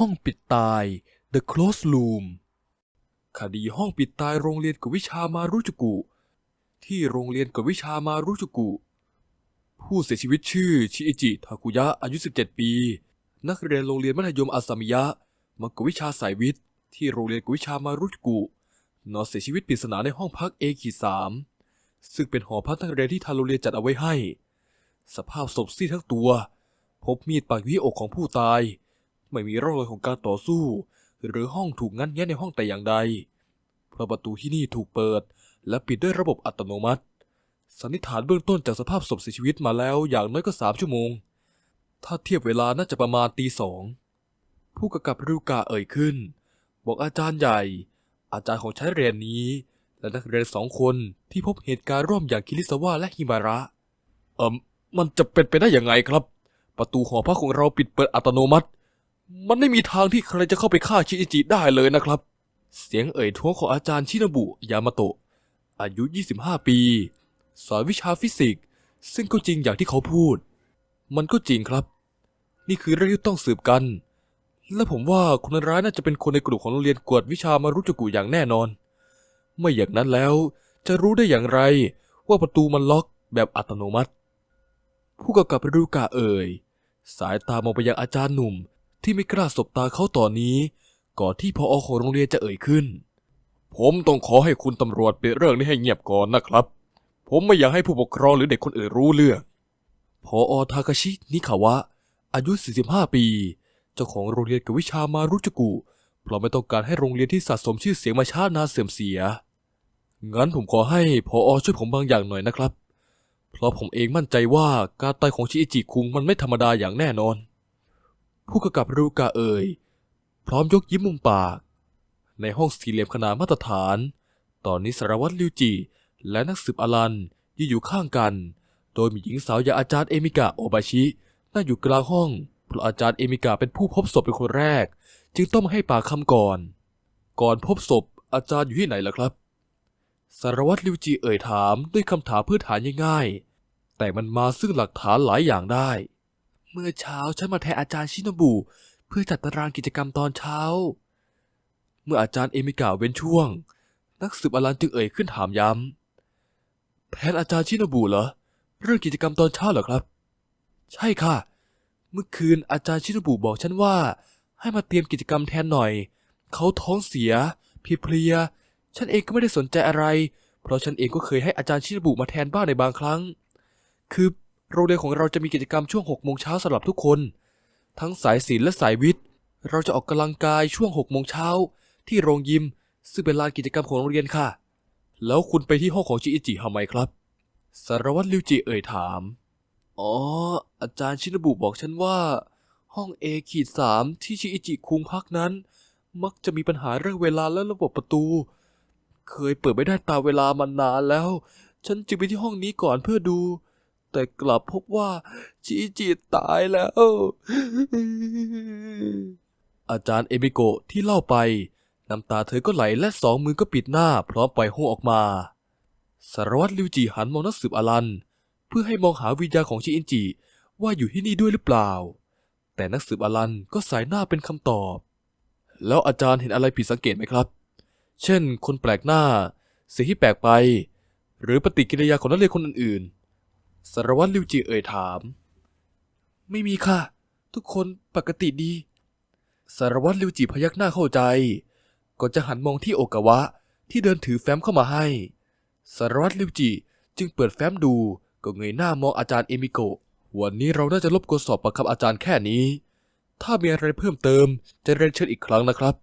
ห้องปิดตาย The Close Room คดีห้องปิดตายโรงเรียนกวิชามารุจุกุ ที่โรงเรียนกวิชามารุจุกุ ผู้เสียชีวิตชื่อชิอิจิทาคุยะอายุ 17 ปี นักเรียนโรงเรียนมัธยมอาซามิยะมากวดวิชาสายวิทย์ ที่โรงเรียนกวิชามารุจุกุ นอนเสียชีวิตปริศนาในห้องพัก A ขีสามซึ่งเป็นหอพักนักเรียนที่ทางโรงเรียนจัดเอาไว้ให้ สภาพศพซีดทั้งตัว พบมีดปักยี่อกของผู้ตาย ไม่มีร่องรอยของการต่อสู้ หรือห้องถูกงัดแงะในห้องแต่อย่างใด เพราะประตูที่นี่ถูกเปิด และปิดด้วยระบบอัตโนมัติ สันนิษฐานเบื้องต้นจากสภาพศพเสียชีวิตมาแล้วอย่างน้อยก็สามชั่วโมง ถ้าเทียบเวลาน่าจะประมาณตีสอง ผู้กำกับริวกาเอ่ยขึ้น บอกอาจารย์ใหญ่ อาจารย์ของชั้นเรียนนี้ และนักเรียนสองคนที่พบเหตุการณ์ร่วมอย่างคิริสวะและฮิมาระ เอ่มมันจะเป็นไปได้อยังไงครับ ประตูหอพักของเราปิดเปิดอัตโนมัติ มันไม่มีทางที่ใครจะเข้าไปฆ่าชิอิจิได้เลยนะครับ เสียงเอ่ยท้วงของอาจารย์ชินบุยามาโตะ อายุ 25 ปี สอนวิชาฟิสิกส์ ซึ่งก็จริงอย่างที่เขาพูด มันก็จริงครับ นี่คือเรื่องที่ต้องสืบกัน และผมว่าคนร้ายน่าจะเป็นคนในกลุ่มของโรงเรียนกวดวิชามารุจกุอย่างแน่นอน ไม่อย่างนั้นแล้ว จะรู้ได้อย่างไร ว่าประตูมันล็อกแบบอัตโนมัติ ผู้กำกับรูกาเอ่ย สายตามองไปยังอาจารย์หนุ่ม ที่ไม่กล้าสบตาเขาตอนนี้ ก่อนที่พออของโรงเรียนจะเอ่ยขึ้น ผมต้องขอให้คุณตำรวจปิดเรื่องนี้ให้เงียบก่อนนะครับ ผมไม่อยากให้ผู้ปกครองหรือเด็กคนอื่นรู้เรื่องพออทาคาชินิคาวะ อายุ 45 ปี เจ้าของโรงเรียนกบวิชามารุจุกุเพราะไม่ต้องการให้โรงเรียนที่สะสมชื่อเสียงมาช้านานเสื่อมเสีย งั้นผมขอให้พออช่วยผมบางอย่างหน่อยนะครับ เพราะผมเองมั่นใจว่าการตายของชิอิจิคุงมันไม่ธรรมดาอย่างแน่นอน ผู้กำกับรูกาเอ่ย พร้อมยกยิ้มมุมปาก ในห้องสี่เหลี่ยมขนาดมาตรฐาน ตอนนี้สารวัตรลิวจิและนักสืบอลันยืนอยู่ข้างกัน โดยมีหญิงสาวอย่างอาจารย์เอมิกะโอบาชินั่งอยู่กลางห้องเพราะอาจารย์เอมิกะเป็นผู้พบศพเป็นคนแรก จึงต้องมาให้ปากคำก่อน ก่อนพบศพอาจารย์อยู่ที่ไหนล่ะครับ สารวัตรลิวจิเอ่ยถามด้วยคำถามพื้นฐานง่ายๆแต่มันมาซึ่งหลักฐานหลายอย่างได้ เมื่อเช้าฉันมาแทนอาจารย์ชินบุ เพื่อจัดตารางกิจกรรมตอนเช้า เมื่ออาจารย์เอมิกาเว้นช่วง นักสืบอลันจึงเอ่ยขึ้นถามย้ำแทนอาจารย์ชินบุเหรอ เรื่องกิจกรรมตอนเช้าเหรอครับ ใช่ค่ะ เมื่อคืนอาจารย์ชินบุบอกฉันว่า ให้มาเตรียมกิจกรรมแทนหน่อย เขาท้องเสียเพลีย ฉันเองก็ไม่ได้สนใจอะไร เพราะฉันเองก็เคยให้อาจารย์ชินบุมาแทนบ้างในบางครั้ง คือ โรงเรียนของเราจะมีกิจกรรมช่วงหกโมงเช้าสำหรับทุกคน ทั้งสายศิลป์และสายวิทย์ เราจะออกกำลังกายช่วงหกโมงเช้าที่โรงยิม ซึ่งเป็นลานกิจกรรมของโรงเรียนค่ะ แล้วคุณไปที่ห้องของชิอิจิทำไมครับสารวัตรลิวจิเอ่ยถาม อ๋อ อาจารย์ชินบุบอกฉันว่า ห้อง A ขีดสามที่ชิอิจิคุงพักนั้น มักจะมีปัญหาเรื่องเวลาและระบบประตู เคยเปิดไม่ได้ตามเวลามานานแล้ว ฉันจึงไปที่ห้องนี้ก่อนเพื่อดู แต่กลับพบว่าชิจิตายแล้ว อาจารย์เอมิโกะที่เล่าไป น้ำตาเธอก็ไหลและสองมือก็ปิดหน้าพร้อมปล่อยหูออกมาสารวัตรลิวจิหันมองนักสืบอลัน เพื่อให้มองหาวิญญาณของชิอินจิว่าอยู่ที่นี่ด้วยหรือเปล่า แต่นักสืบอลันก็สายหน้าเป็นคำตอบ แล้วอาจารย์เห็นอะไรผิดสังเกตไหมครับ เช่น คนแปลกหน้าเสียงที่แปลกไป หรือปฏิกิริยาของนักเรียนคนอื่นๆ สารวัตรลิวจิเอ่ยถาม ไม่มีค่ะ ทุกคนปกติดี สารวัตรลิวจิพยักหน้าเข้าใจ ก่อนจะหันมองที่โอกาวะที่เดินถือแฟ้มเข้ามาให้ สารวัตรลิวจิจึงเปิดแฟ้มดูก็เงยหน้ามองอาจารย์เอมิโกะวันนี้เราน่าจะรบกวนสอบประคำอาจารย์แค่นี้ ถ้ามีอะไรเพิ่มเติมจะเรียนเชิญอีกครั้งนะครับ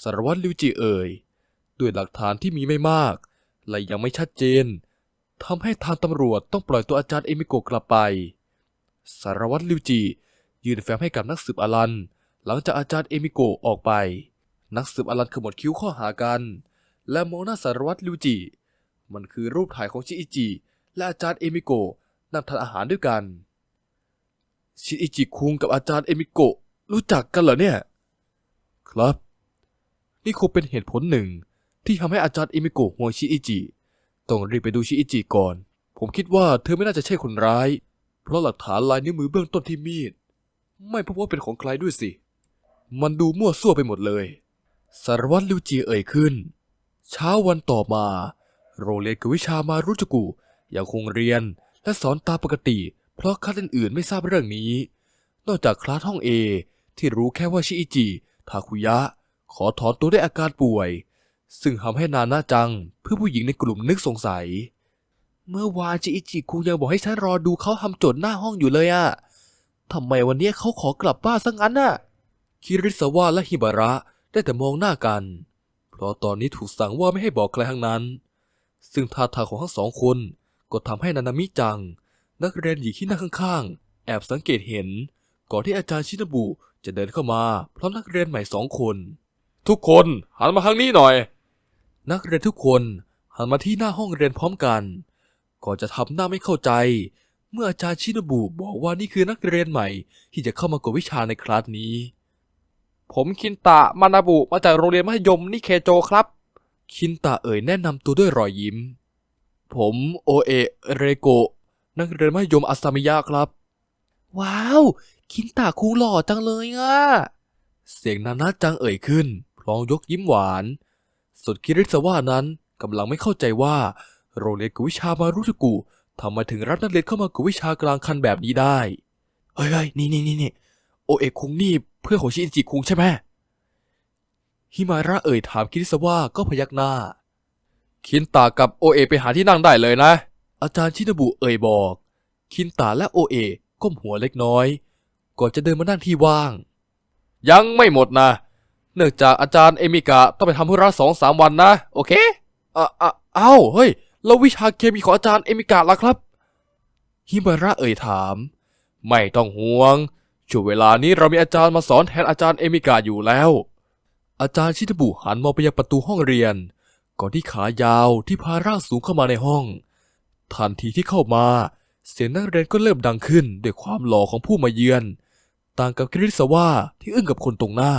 สารวัตรลิวจิเอ่ย ด้วยหลักฐานที่มีไม่มาก และยังไม่ชัดเจน ทำให้ทางตำรวจต้องปล่อยตัวอาจารย์เอมิโกะกลับไป สารวัตรลิวจิยื่นแฟ้มให้กับนักสืบอลัน หลังจากอาจารย์เอมิโกะออกไป นักสืบอลันขมวดคิ้วข้อหากัน และมองหน้าสารวัตรลิวจิ มันคือรูปถ่ายของชิอิจิ และอาจารย์เอมิโกะนั่งทานอาหารด้วยกัน ชิอิจิคุงกับอาจารย์เอมิโกะรู้จักกันเหรอเนี่ย ครับ นี่คงเป็นเหตุผลหนึ่งที่ทำให้อาจารย์เอมิโกะห่วงชิอิจิ ต้องรีบไปดูชิอิจิก่อน ผมคิดว่าเธอไม่น่าจะใช่คนร้าย เพราะหลักฐานลายนิ้วมือเบื้องต้นที่มีด ไม่พบว่าเป็นของใครด้วยสิ มันดูมั่วซั่วไปหมดเลย สารวัตรลิวจีเอ่ยขึ้น เช้าวันต่อมา โรงเรียนกบวิชามารุจกุยังคงเรียนและสอนตามปกติ เพราะคลาสอื่นๆไม่ทราบเรื่องนี้ นอกจากคลาสห้องเอที่รู้แค่ว่าชิอิจิทาคุยะ ขอถอนตัวด้วยอาการป่วย ซึ่งทำให้นานาจัง เพื่อผู้หญิงในกลุ่มนึกสงสัย เมื่อวานชิอิจิคุงยังบอกให้ฉันรอดูเขาทำโจทย์หน้าห้องอยู่เลยอะทำไมวันนี้เขาขอกลับบ้านซะงั้นน่ะ คิริสวะและฮิบาระได้แต่มองหน้ากัน เพราะตอนนี้ถูกสั่งว่าไม่ให้บอกใครทั้งนั้น ซึ่งท่าทางของทั้งสองคนก็ทำให้นานามิจัง นักเรียนหญิงที่นั่งข้างๆ แอบสังเกตเห็น ก่อนที่อาจารย์ชินบุจะเดินเข้ามาพร้อมนักเรียนใหม่สองคน ทุกคนหันมาทางนี้หน่อย นักเรียนทุกคนหันมาที่หน้าห้องเรียนพร้อมกัน ก่อนจะทำหน้าไม่เข้าใจ เมื่ออาจารย์ชินบุบอกว่านี่คือนักเรียนใหม่ที่จะเข้ามากวดวิชาในคลาสนี้ ผมคินตะมานาบุมาจากโรงเรียนมัธยมนิเคโจครับ คินตะเอ่ยแนะนำตัวด้วยรอยยิ้ม ผมโอเอะเรโกะนักเรียนมัธยมอาซามิยะครับ ว้าว คินตะคุงหล่อจังเลยอะเสียงนานาจังเอ่ยขึ้น พร้อมยกยิ้มหวาน ส่วนคิริสวะนั้นกำลังไม่เข้าใจว่าโรงเรียนกวดวิชามารุจุกุทำไมถึงรับนักเรียนเข้ามากวดวิชากลางคันแบบนี้ได้ เฮ้ยนี่นี่นี่นี่โอเอะคุงนี่เพื่อนของชินจิคุงใช่ไหมฮิมาระเอ่ยถามคิริสวะก็พยักหน้า คินตากับโอเอไปหาที่นั่งได้เลยนะ อาจารย์ชินบุเอ่ยบอก คินตาและโอเอก้มหัวเล็กน้อย ก่อนจะเดินมานั่งที่ว่าง ยังไม่หมดนะ เนื่องจากอาจารย์เอมิกะต้องไปทำธุระสองสามวันนะ โอเคอะอะเอ้าเฮ้ยแล้ววิชาเคมีของอาจารย์เอมิกะล่ะครับ ฮิมาระเอ่ยถาม ไม่ต้องห่วง ช่วงเวลานี้เรามีอาจารย์มาสอนแทนอาจารย์เอมิกะอยู่แล้ว อาจารย์ชิตบุหันมองไปยังประตูห้องเรียน ก่อนที่ขายาวที่พาร่างสูงเข้ามาในห้อง ทันทีที่เข้ามา เสียงนักเรียนก็เริ่มดังขึ้นด้วยความหล่อของผู้มาเยือน ต่างกับคริสวาที่อึ้งกับคนตรงหน้า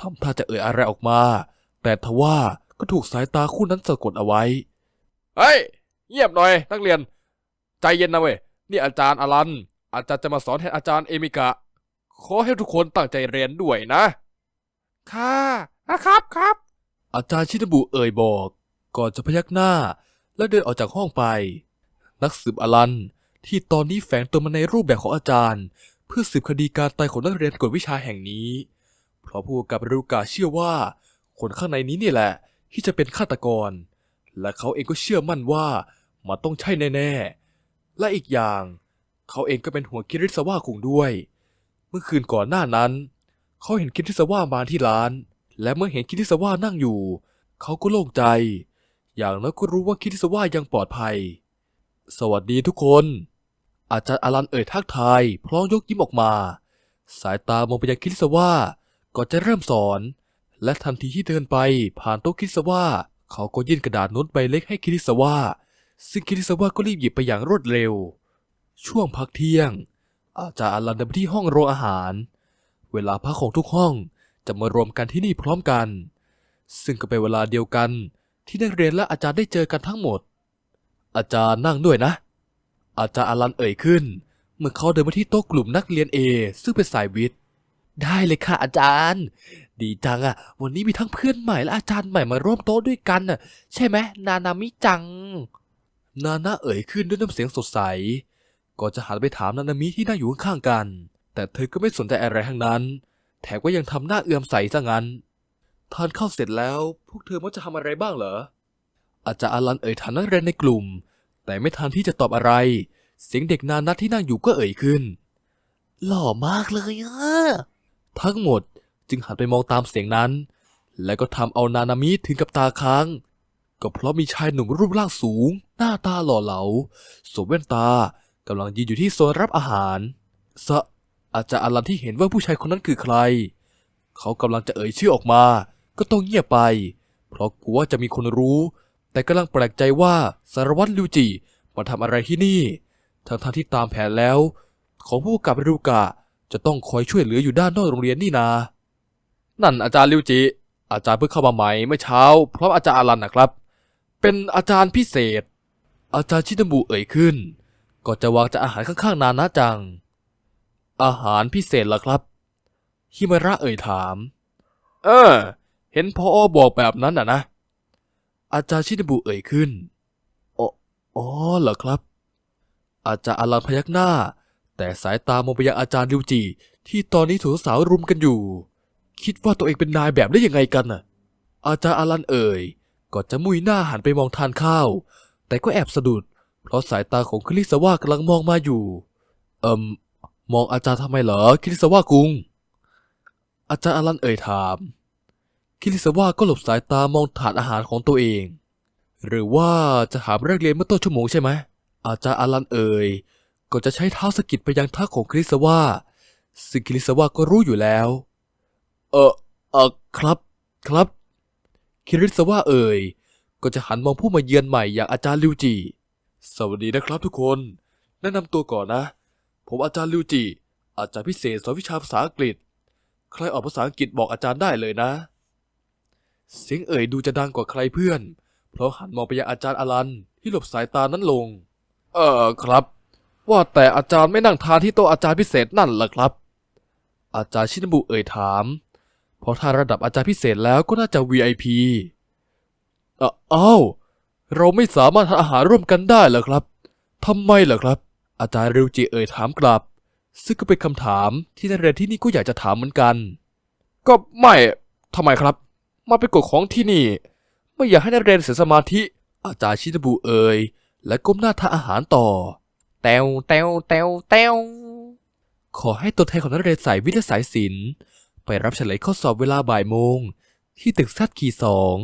ทำท่าจะเอ่ยอะไรออกมา แต่ทว่าก็ถูกสายตาคู่นั้นสะกดเอาไว้ เฮ้ย เงียบหน่อย นักเรียน ใจเย็นนะเว้ย นี่อาจารย์อลัน อาจารย์จะมาสอนแทนอาจารย์เอมิกะ ขอให้ทุกคนตั้งใจเรียนด้วยนะ ค่ะนะครับครับ อาจารย์ชินบุเอ่ยบอก ก่อนจะพยักหน้า แล้วเดินออกจากห้องไป นักสืบอลันที่ตอนนี้แฝงตัวมาในรูปแบบของอาจารย์ เพื่อสืบคดีการตายของนักเรียนกวดวิชาแห่งนี้ เพราะผู้กับรูกาเชื่อว่า คนข้างในนี้นี่แหละ ที่จะเป็นฆาตกร และเขาเองก็เชื่อมั่นว่ามันต้องใช่แน่ๆ และอีกอย่าง เขาเองก็เป็นห่วงคิริสวะคุงด้วย เมื่อคืนก่อนหน้านั้น เขาเห็นคิริสวะมาที่ร้าน และเมื่อเห็นคิริสวะนั่งอยู่ เขาก็โล่งใจ อย่างน้อยก็รู้ว่าคิริสวะยังปลอดภัย สวัสดีทุกคน อาจารย์อลันเอ่ยทักทายพร้อมยกยิ้มออกมา สายตามองไปยังคิริสวะ ก่อนจะเริ่มสอน และทันทีที่เดินไปผ่านโต๊ะคิริสวะเขาก็ยื่นกระดาษโน้ตใบเล็กให้คิริสวะซึ่งคิริสวะก็รีบหยิบไปอย่างรวดเร็ว ช่วงพักเที่ยง อาจารย์อลันเดินไปที่ห้องโรงอาหาร เวลาพักของทุกห้องจะมารวมกันที่นี่พร้อมกัน ซึ่งก็เป็นเวลาเดียวกันที่นักเรียนและอาจารย์ได้เจอกันทั้งหมด อาจารย์นั่งด้วยนะ อาจารย์อลันเอ่ยขึ้น เมื่อเขาเดินมาที่โต๊ะกลุ่มนักเรียนเอซึ่งเป็นสายวิทย์ ได้เลยค่ะอาจารย์ ดีจังอะวันนี้มีทั้งเพื่อนใหม่และอาจารย์ใหม่มาร่วมโต๊ะด้วยกันน่ะ ใช่ไหมนานามิจัง นานาเอ่ยขึ้นด้วยน้ำเสียงสดใส ก่อนจะหันไปถามนานามิที่นั่งอยู่ข้างๆกัน แต่เธอก็ไม่สนใจอะไรทั้งนั้น แถมก็ยังทำหน้าเอื่อมใสซะงั้น ทานข้าวเสร็จแล้ว พวกเธอมักจะทำอะไรบ้างเหรอ อาจารย์อลันเอ่ยถามนักเรียนในกลุ่ม แต่ไม่ทันที่จะตอบอะไร เสียงเด็กนานัทที่นั่งอยู่ก็เอ่ยขึ้น หล่อมากเลยอะ ทั้งหมดจึงหันไปมองตามเสียงนั้น แล้วก็ทำเอานานามิถึงกับตาค้าง ก็เพราะมีชายหนุ่มรูปร่างสูง หน้าตาหล่อเหลาสวมแว่นตากำลังยืนอยู่ที่โซนรับอาหารสะอาจารย์อลันที่เห็นว่าผู้ชายคนนั้นคือใคร เขากำลังจะเอ่ยชื่อออกมา ก็ต้องเงียบไป เพราะกลัวจะมีคนรู้ แต่กำลังแปลกใจว่าสารวัตรลิวจิมาทำอะไรที่นี่ทั้งทที่ตามแผนแล้ว ของผู้กับริวกะ จะต้องคอยช่วยเหลืออยู่ด้านนอกโรงเรียนนี่นา นั่นอาจารย์ลิวจิ อาจารย์เพิ่งเข้ามาใหม่เมื่อเช้าเพราะอาจารย์อลันนะครับ เป็นอาจารย์พิเศษ อาจารย์ชินบุเอ่ยขึ้นก็จะวางจากอาหารข้างๆนานะจัง อาหารพิเศษเหรอครับ ฮิมาระเอ่ยถาม เออ เห็นพออบอกแบบนั้นน่ะนะ อาจารย์ชินบุเอ่ยขึ้นอ๋อเหรอครับ อาจารย์อลันพยักหน้า แต่สายตามองไปยังอาจารย์ริวจิที่ตอนนี้ถูกสาวรุมกันอยู่ คิดว่าตัวเองเป็นนายแบบได้ยังไงกันน่ะ อาจารย์อลันเอ่ยก็จะมุยหน้าหันไปมองทานข้าว แต่ก็แอบสะดุด เพราะสายตาของคริสวากำลังมองมาอยู่ เอิมมองอาจารย์ทำไมเหรอคริสวากุง อาจารย์อลันเอ่ยถามคริสวาก็หลบสายตามองถาดอาหารของตัวเอง หรือว่าจะหาเรื่องเรียนเมื่อต้นชั่วโมงใช่ไหมอาจารย์อลันเอ่ย ก็จะใช้เท้าสะกิดไปยังเท้าของคริสวาซึ่งคริสวาก็รู้อยู่แล้ว เออเออครับครับ คริสวาเอ่ย ก็จะหันมองผู้มาเยือนใหม่อย่างอาจารย์ลิวจิสวัสดีนะครับทุกคน แนะนำตัวก่อนนะ ผมอาจารย์ลิวจิอาจารย์พิเศษสอนวิชาภาษาอังกฤษ ใครออกภาษาอังกฤษบอกอาจารย์ได้เลยนะ เสียงเอ่ยดูจะดังกว่าใครเพื่อน เพราะหันมองไปยังอาจารย์อลันที่หลบสายตานั้นลง เออครับ ว่าแต่อาจารย์ไม่นั่งทานที่โต๊ะอาจารย์พิเศษนั่นเหรอครับ อาจารย์ชินบุเอ่ยถาม เพราะถ้าระดับอาจารย์พิเศษแล้วก็น่าจะ VIP อ่ออ้าวเราไม่สามารถทานอาหารร่วมกันได้เหรอครับทำไมเหรอครับ อาจารย์ริวจิเอ่ยถามกลับ ซึ่งก็เป็นคำถามที่นักเรียนที่นี่ก็อยากจะถามเหมือนกัน ก็ไม่ทำไมครับ มาเป็นกฎของที่นี่ ไม่อยากให้นักเรียนเสียสมาธิ อาจารย์ชินบุเอ่ยและก้มหน้าทานอาหารต่อ แตวแตวแตวแตวขอให้ตัวแทนของนักเรียนสายวิทยาสายศิลป์ไปรับเฉลยข้อสอบเวลาบ่ายโมง ที่ตึกซัดคีสอง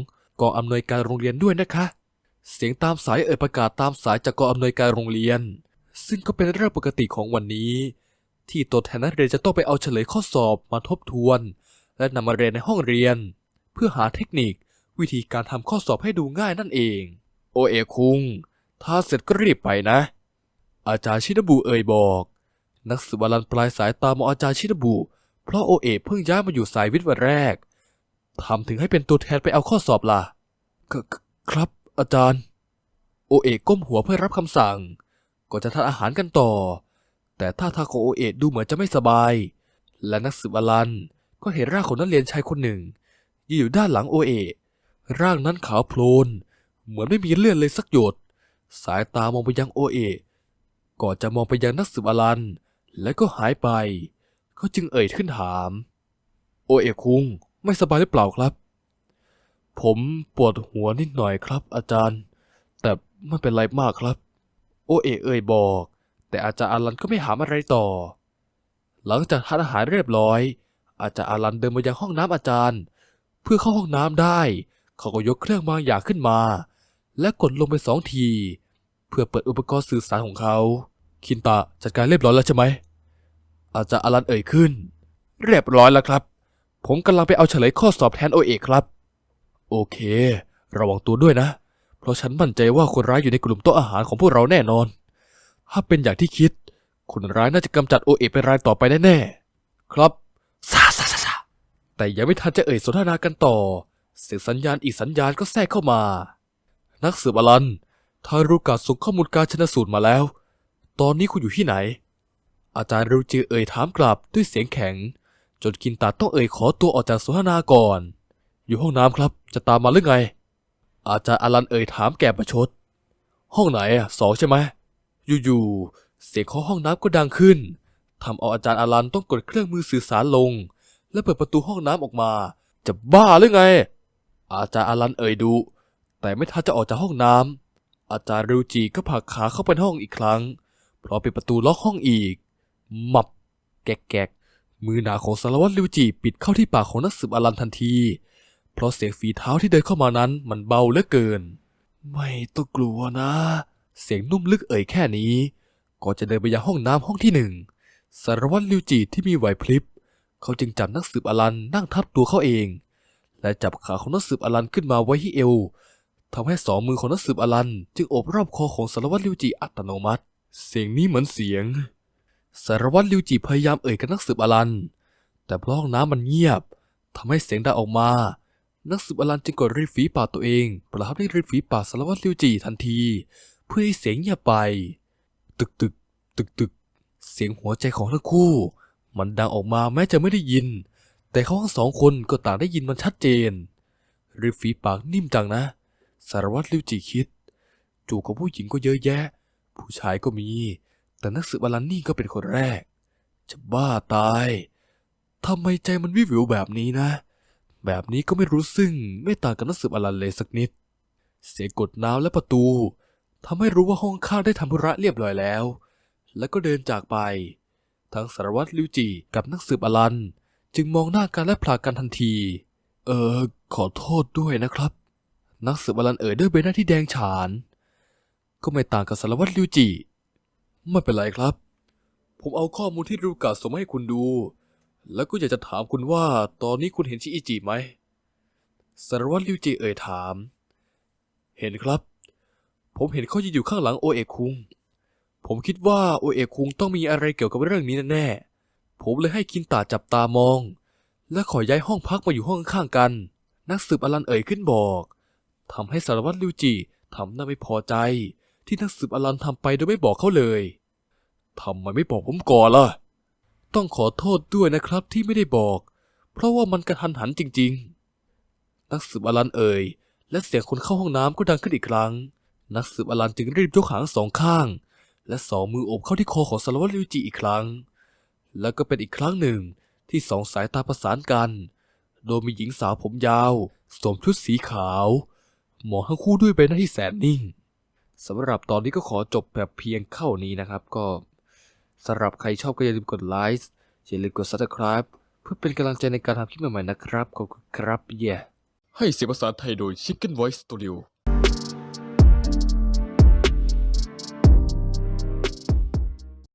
กองอำนวยการโรงเรียนด้วยนะคะ เสียงตามสายเอ่ยประกาศตามสายจากกองอำนวยการโรงเรียน ซึ่งก็เป็นเรื่องปกติของวันนี้ ที่ตัวแทนนักเรียนจะต้องไปเอาเฉลยข้อสอบมาทบทวน และนำมาเรียนในห้องเรียน เพื่อหาเทคนิควิธีการทำข้อสอบให้ดูง่ายนั่นเอง โอเอคุง ถ้าเสร็จก็รีบไปนะ อาจารย์ชินบุเอ่ยบอก นักสืบอลันปลายสายตามองอาจารย์ชินบุ เพราะโอเอะเพิ่งย้ายมาอยู่สายวิทย์วันแรกทำถึงให้เป็นตัวแทนไปเอาข้อสอบล่ะคครับ อาจารย์ โอเอะก้มหัวเพื่อรับคำสั่งก็จะทานอาหารกันต่อ แต่ท่าทางของโอเอะดูเหมือนจะไม่สบาย และนักสืบอลันก็เห็นร่างของนักเรียนชายคนหนึ่งยืนอยู่ด้านหลังโอเอะร่างนั้นขาวโพลน เหมือนไม่มีเลือดเลยสักหยด สายตามองไปยังโอเอะ ก่อนจะมองไปยังนักสืบอลัน แล้วก็หายไป เขาจึงเอ่ยขึ้นถาม โอเอะคุง ไม่สบายหรือเปล่าครับ ผมปวดหัวนิดหน่อยครับ อาจารย์ แต่ไม่เป็นไรมากครับ โอเอะเอ่ยบอก แต่อาจารย์อารันก็ไม่ถามอะไรต่อ หลังจากทานอาหารเรียบร้อย อาจารย์อารันเดินมายังห้องน้ำอาจารย์ เพื่อเข้าห้องน้ำได้ เขาก็ยกเครื่องบางอย่างขึ้นมา และกดลงไปสองที เพื่อเปิดอุปกรณ์สื่อสารของเขา คินตะจัดการเรียบร้อยแล้วใช่ไหม อาจารย์อลันเอ่ยขึ้น เรียบร้อยแล้วครับ ผมกำลังไปเอาเฉลยข้อสอบแทนโอเอกครับ โอเค ระวังตัวด้วยนะ เพราะฉันมั่นใจว่าคนร้ายอยู่ในกลุ่มโต๊ะอาหารของพวกเราแน่นอน ถ้าเป็นอย่างที่คิด คนร้ายน่าจะกำจัดโอเอกเป็นรายต่อไปแน่ๆ ครับซาซาซาซาแต่ยังไม่ทันจะเอ่ยสนทนากันต่อ เสียงสัญญาณอีกสัญญาณก็แทรกเข้ามา นักสืบอลัน ทารุกาส่งข้อมูลการชนะสูตรมาแล้ว ตอนนี้คุณอยู่ที่ไหน อาจารย์ริวจิเอ่ยถามกลับด้วยเสียงแข็ง จนกินตาต้องเอ่ยขอตัวออกจากสนทนาก่อน อยู่ห้องน้ำครับ จะตามมาหรือไง อาจารย์อลันเอ่ยถามแก่ประชด ห้องไหนอะสองใช่ไหมอยู่ๆเสียงของห้องน้ำก็ดังขึ้นทำเอาอาจารย์อลันต้องกดเครื่องมือสื่อสารลง และเปิดประตูห้องน้ำออกมา จะบ้าหรือไง อาจารย์อลันเอ่ยดูแต่ไม่ทันจะออกจากห้องน้ำ อาจารย์ริวจิก็ผลักขาเข้าไปห้องอีกครั้งเพราะเป็นประตูล็อกห้องอีก หมับ แกกๆมือหนาของสารวัตรลิวจิปิดเข้าที่ปากของนักสืบอลันทันที เพราะเสียงฝีเท้าที่เดินเข้ามานั้นมันเบาเหลือเกิน ไม่ต้องกลัวนะ เสียงนุ่มลึกเอ่ยแค่นี้ ก็จะเดินไปยังห้องน้ำห้องที่หนึ่งสารวัตรลิวจีที่มีไหวพริบ เขาจึงจับนักสืบอลันนั่งทับตัวเขาเอง และจับขาของนักสืบอลันขึ้นมาไว้ที่เอว ทำให้สองมือของนักสืบอลัน จึงโอบรอบคอของสารวัตรลิวจีอัตโนมัติ เสียงนี้เหมือนเสียง สารวัตรลิวจีพยายามเอ่ยกับนักสืบอลัน แต่เพราะห้องน้ำมันเงียบทำให้เสียงดังออกมา นักสืบอลันจึงกดริมฝีปากตัวเอง ประทับที่ริมฝีปากสารวัตรลิวจีทันที เพื่อให้เสียงเงียบไป ตึกตึกตึกตึก เสียงหัวใจของทั้งคู่ มันดังออกมาแม้จะไม่ได้ยิน แต่เขาทั้งสองคนก็ต่างได้ยินมันชัดเจนริมฝีปากนิ่มจังนะ สารวัตรลิวจีคิด จูบกับผู้หญิงก็เยอะแยะ ผู้ชายก็มี แต่นักสืบอลันนี่ก็เป็นคนแรก จะบ้าตายทำไมใจมันวิววิวแบบนี้นะ แบบนี้ก็ไม่รู้ซึ่งไม่ต่างกับนักสืบอลันเลยสักนิด เสียงกดน้ำและประตูทำให้รู้ว่าห้องข้างได้ทำธุระเรียบร้อยแล้ว แล้วก็เดินจากไป ทั้งสารวัตรลิวจีกับนักสืบอลัน จึงมองหน้ากันและผลักกันทันที เออ ขอโทษด้วยนะครับ นักสืบอลันเอ่ยด้วยใบหน้าที่แดงฉาน ก็ไม่ต่างกับสารวัตรลิวจีไม่เป็นไรครับ ผมเอาข้อมูลที่รูกาส่งมาให้คุณดู แล้วก็อยากจะถามคุณว่าตอนนี้คุณเห็นชิอิจิไหมสารวัตรลิวจีเอ่ยถาม เห็นครับ ผมเห็นเขายืนอยู่ข้างหลังโอเอะคุง ผมคิดว่าโอเอะคุงต้องมีอะไรเกี่ยวกับเรื่องนี้แน่ๆ ผมเลยให้คินตาจับตามอง และขอย้ายห้องพักมาอยู่ห้องข้างกัน นักสืบอลันเอ่ยขึ้นบอก ทำให้สารวัตรลิวจีทำหน้าไม่พอใจ ที่นักสืบอลันทำไปโดยไม่บอกเขาเลยทำไมไม่บอกผมก่อนล่ะ ต้องขอโทษด้วยนะครับที่ไม่ได้บอก เพราะว่ามันกระทันหันจริง ๆ นักสืบอลันเอ่ย และเสียงคนเข้าห้องน้ำก็ดังขึ้นอีกครั้ง นักสืบอลันจึงรีบยกหางสองข้าง และสองมือโอบเข้าที่คอของสารวัตรลิวจิอีกครั้ง แล้วก็เป็นอีกครั้งหนึ่งที่สองสายตาประสานกัน โดยมีหญิงสาวผมยาว สวมชุดสีขาว หมอทั้งคู่ด้วยใบหน้าที่แสนนิ่งสำหรับตอนนี้ก็ขอจบแบบเพียงเท่านี้นะครับก็สำหรับใครชอบก็อย่าลืมกดไลค์อย่าลืมกด subscribe เพื่อเป็นกำลังใจในการทำคลิปใหม่ๆนะครับขอบคุณครับเย้ให้เสียงภาษาไทยโดย Chicken Voice Studio